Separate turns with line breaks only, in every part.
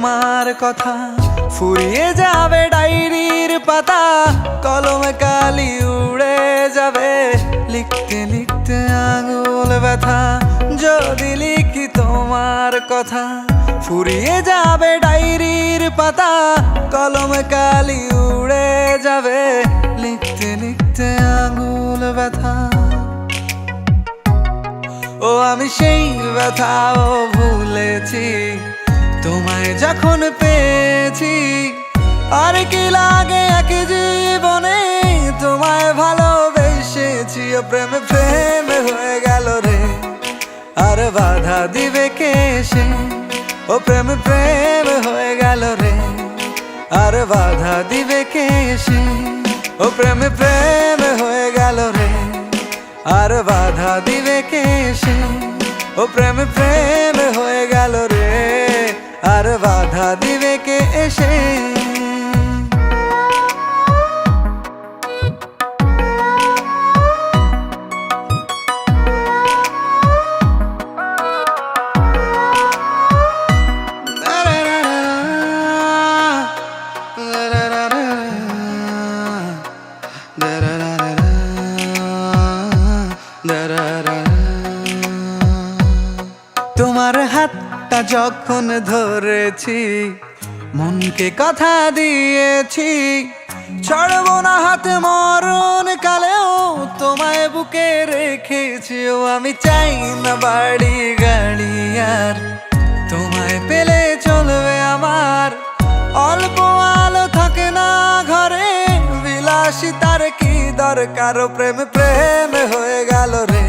তোমার কথা। ফুরিয়ে যাবে ডায়েরির পাতা, কলমে কালি উড়ে যাবে। লিখতে লিখতে আঙুল ব্যথা, যদি লিখি তোমার কথা। ফুরিয়ে যাবে ডায়েরির পাতা, কলমে কালি উড়ে যাবে। লিখতে লিখতে আঙুল ব্যথা। ও আমি সেই ব্যথাও ভুলেছি। তোমায় যখন পেয়েছি, আর কি লাগে এক জীবনে? তোমায় ভালোবেসেছি প্রেম প্রেম হয়ে গেল রে। আর বাধা দিবে কে সে? ও প্রেম প্রেম হয়ে গেল রে। আর বাধা দিবে কে সে? ও প্রেম প্রেম হয়ে গেল রে। আর বাধা দিবে কে সে? ও প্রেম প্রেম হয়ে আর বাধা দিবে কে এসে তোমার হাতটা যখন ধরেছি, মনকে কথা দিয়েছি, ছাড়বো না হাত মরণ কালেও তোমায় বুকে রেখেছি। ও, আমি চাই না বাড়ি গাড়ি আর তোমায় পেলে চলবে আমার। অল্প আলো থাকে না ঘরে, বিলাসী তার কি দরকার? প্রেম প্রেম হয়ে গেল রে,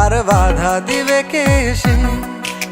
আর বাধা দিবে কে সে?